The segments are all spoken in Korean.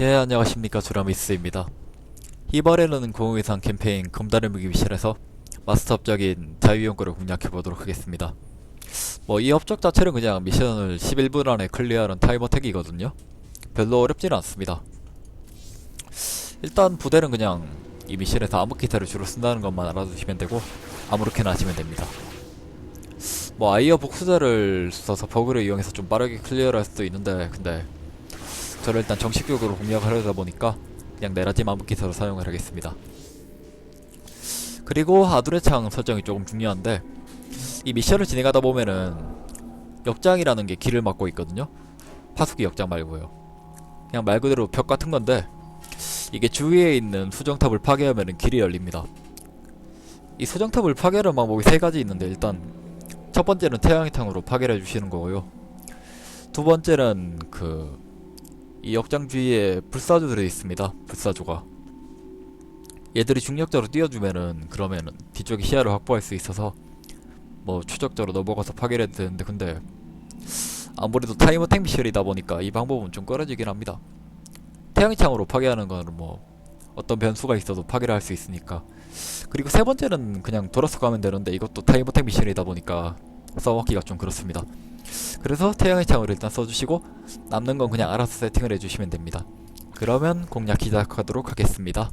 예 안녕하십니까. 주라미스입니다. 이번에는 공의상 캠페인 검다른 무기 미션에서 마스터업적인 자유연구를 공략해보도록 하겠습니다. 뭐 이 업적 자체는 그냥 미션을 11분 안에 클리어하는 타임어택이거든요. 별로 어렵지는 않습니다. 일단 부대는 그냥 이 미션에서 암흑 기타를 주로 쓴다는 것만 알아두시면 되고 아무렇게나 하시면 됩니다. 뭐 아이어 복수자를 써서 버그를 이용해서 좀 빠르게 클리어를 할 수도 있는데 근데 저를 일단 정식적으로 공략하려다 보니까 그냥 내라짐 암흑기사로 사용을 하겠습니다. 그리고 아두레 창 설정이 조금 중요한데 이 미션을 진행하다 보면은 역장이라는 게 길을 막고 있거든요. 파수기 역장 말고요. 그냥 말 그대로 벽 같은 건데 이게 주위에 있는 수정탑을 파괴하면은 길이 열립니다. 이 수정탑을 파괴하는 방법이 세 가지 있는데 일단 첫 번째는 태양의 탕으로 파괴를 해주시는 거고요. 두 번째는 그 이 역장 주위에 불사조들이 있습니다. 불사조가. 얘들이 중력자로 띄워주면은 그러면은 뒤쪽에 시야를 확보할 수 있어서 뭐 추적자로 넘어가서 파괴를 해도 되는데 근데 아무래도 타이머 탱 미션이다 보니까 이 방법은 좀 꺼려지긴 합니다. 태양의 창으로 파괴하는 거는 뭐 어떤 변수가 있어도 파괴를 할 수 있으니까 그리고 세 번째는 그냥 돌아서 가면 되는데 이것도 타이머 탱 미션이다 보니까 써먹기가 좀 그렇습니다. 그래서 태양의 창을 일단 써주시고 남는 건 그냥 알아서 세팅을 해주시면 됩니다. 그러면 공략 시작하도록 하겠습니다.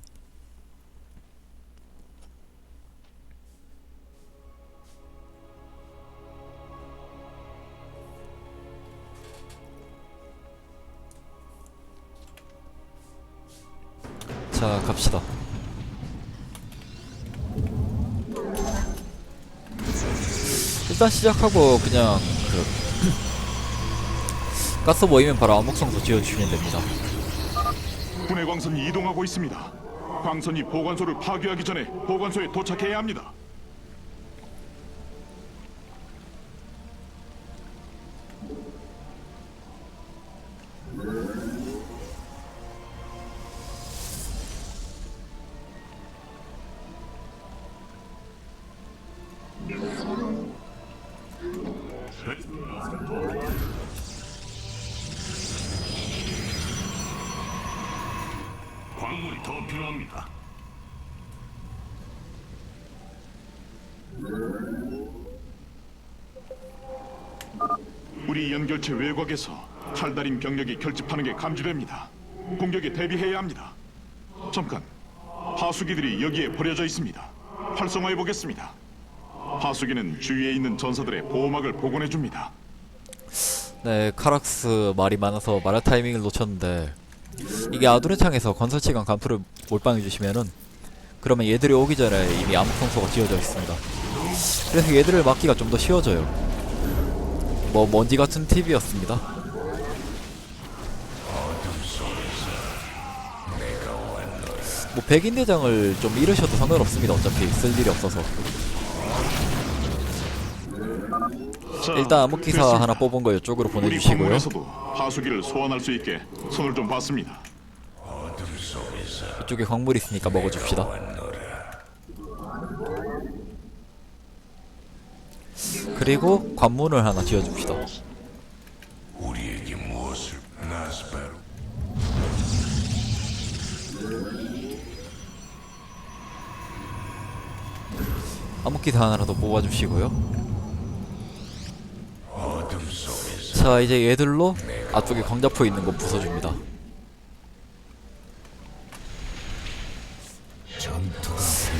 자 갑시다. 일단 시작하고 그냥 그 가스 모이면 바로 암흑성소 지어주시면 됩니다. 군의 광선이 이동하고 있습니다. 광선이 보관소를 파괴하기 전에 보관소에 도착해야 합니다. 광물이 더 필요합니다. 우리 연결체 외곽에서 탈달인 병력이 결집하는 게 감지됩니다. 공격에 대비해야 합니다. 잠깐, 하수기들이 여기에 버려져 있습니다. 활성화해 보겠습니다. 하수기는 주위에 있는 전사들의 보호막을 복원해 줍니다. 네, 카락스 말이 많아서 말할 타이밍을 놓쳤는데 이게 아두레 창에서 건설치간 간프를 몰빵해 주시면은 그러면 얘들이 오기 전에 이미 암흑성소가 지어져 있습니다. 그래서 얘들을 막기가 좀 더 쉬워져요. 뭐 먼지 같은 팁이었습니다. 뭐 백인 대장을 좀 잃으셔도 상관없습니다. 어차피 쓸 일이 없어서. 일단 암흑기사. 하나 뽑은 거 이쪽으로 우리 보내주시고요. 하수기를 소환할 수 있게 손을 좀 봤습니다. 이쪽에 광물 있으니까 먹어줍시다. 그리고 관문을 하나 지어줍시다. 우리에게 무엇을 나스바루 암흑기사 하나 더 뽑아주시고요. 자 이제 얘들로 앞쪽에 광자포 있는 거 부숴줍니다.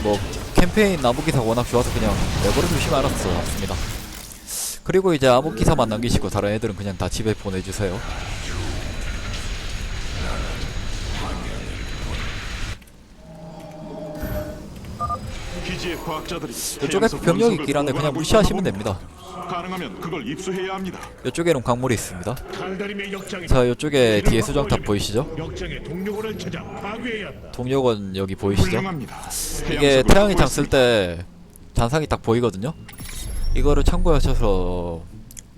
뭐 캠페인 암흑기사 워낙 좋아서 그냥 내버려 두시면 알아서 잡습니다. 그리고 이제 암흑기사만 남기시고 다른 애들은 그냥 다 집에 보내주세요. 이쪽에 병력이 있긴 한데 그냥 무시하시면 됩니다. 가능하면 그걸 입수해야 합니다. 이쪽에는 광물이 있습니다. 달다림의 역장이 자 이쪽에 뒤에 수정탑 보이시죠? 역장의 동료원을 찾아 파괴해야 한다. 동력원 여기 보이시죠? 훌륭합니다. 이게 태양석을 태양의 창쓸 확보했습니다. 때 잔상이 딱 보이거든요. 이거를 참고하셔서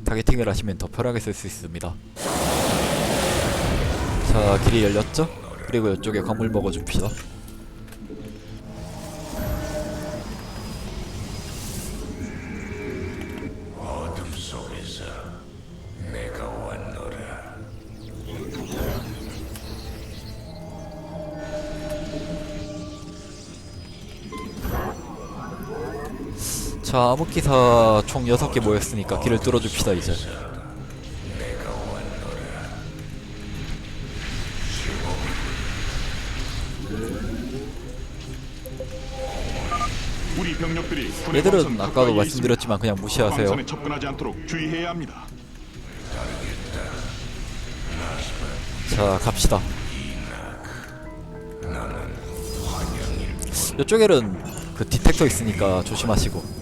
타겟팅을 하시면 더 편하게 쓸 수 있습니다. 자 길이 열렸죠? 그리고 이쪽에 광물 먹어 줍시다. 자 암흑기사 총 6개 모였으니까 길을 뚫어줍시다 이제 우리 병력들이 군의 얘들은 아까도 가까이에 말씀드렸지만 그냥 있습니다. 무시하세요 접근하지 않도록 주의해야 합니다. 자 갑시다 이쪽에는 그 디텍터 있으니까 조심하시고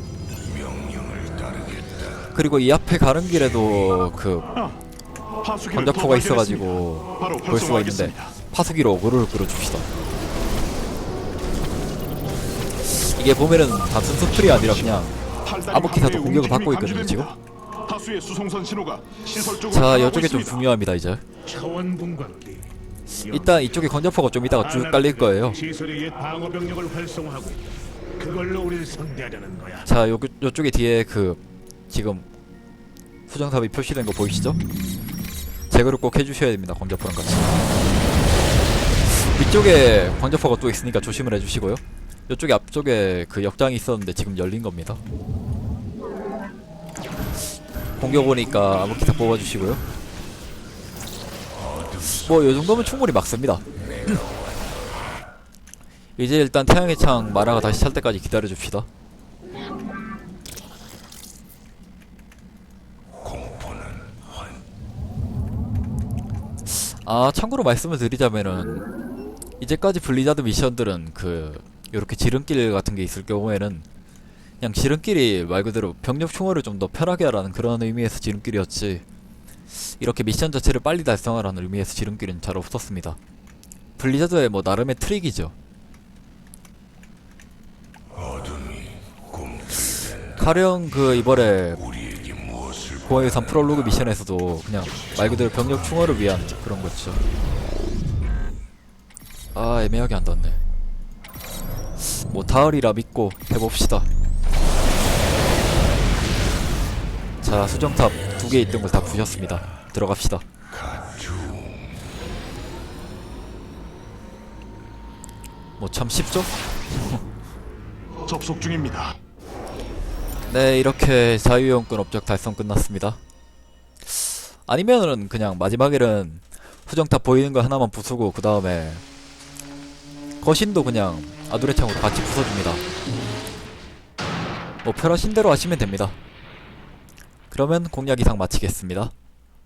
그리고 이 앞에 가는 길에도 그 건자포가 또 있어가지고 볼 수가 있는데. 파수기로 어그로를 끌어줍시다 이게 보면은 단순 스플이 아니라 그냥 암흑기사도 함대의 공격을 받고 있거든요, 쪽으로 자 이쪽에 좀. 중요합니다 이제. 일단 이쪽에 건자포가 좀 이따가 쭉 깔릴 거예요. 자 요, 요쪽에 뒤에 그 지금 수정탑이 표시된 거 보이시죠? 제거를 꼭 해주셔야 됩니다 광자포랑 같이. 위쪽에 광자포가 또 있으니까 조심을 해주시고요. 요쪽에 앞쪽에 그 역장이 있었는데 지금 열린 겁니다. 공격 오니까 암흑기사 뽑아주시고요. 뭐 요정도면 충분히 막습니다. 이제 일단 태양의 창 마라가 다시 찰 때까지 기다려줍시다 공포는 환 아 참고로 말씀을 드리자면은 이제까지 블리자드 미션들은 그 요렇게 지름길 같은 게 있을 경우에는 그냥 지름길이 말 그대로 병력 충원을 좀 더 편하게 하라는 그런 의미에서 지름길이었지 이렇게 미션 자체를 빨리 달성하라는 의미에서 지름길은 잘 없었습니다. 블리자드의 뭐 나름의 트릭이죠. 가령 그 이번에 우리에게 무엇을 공허의 산 프롤로그 미션에서도 그냥 말 그대로 병력 충원을 위한 그런 거죠. 아 애매하게 안 닿네. 뭐 다을이라 믿고 해봅시다. 자 수정탑 두 개 있던 걸 다 부셨습니다. 들어갑시다. 뭐 참 쉽죠? 접속 중입니다. 네 이렇게 자유용권 업적 달성 끝났습니다. 아니면은 그냥 마지막에는 수정탑 보이는 거 하나만 부수고 그 다음에 거신도 그냥 아두레 창으로 같이 부숴줍니다. 뭐 편하신 대로 하시면 됩니다. 그러면 공략 이상 마치겠습니다.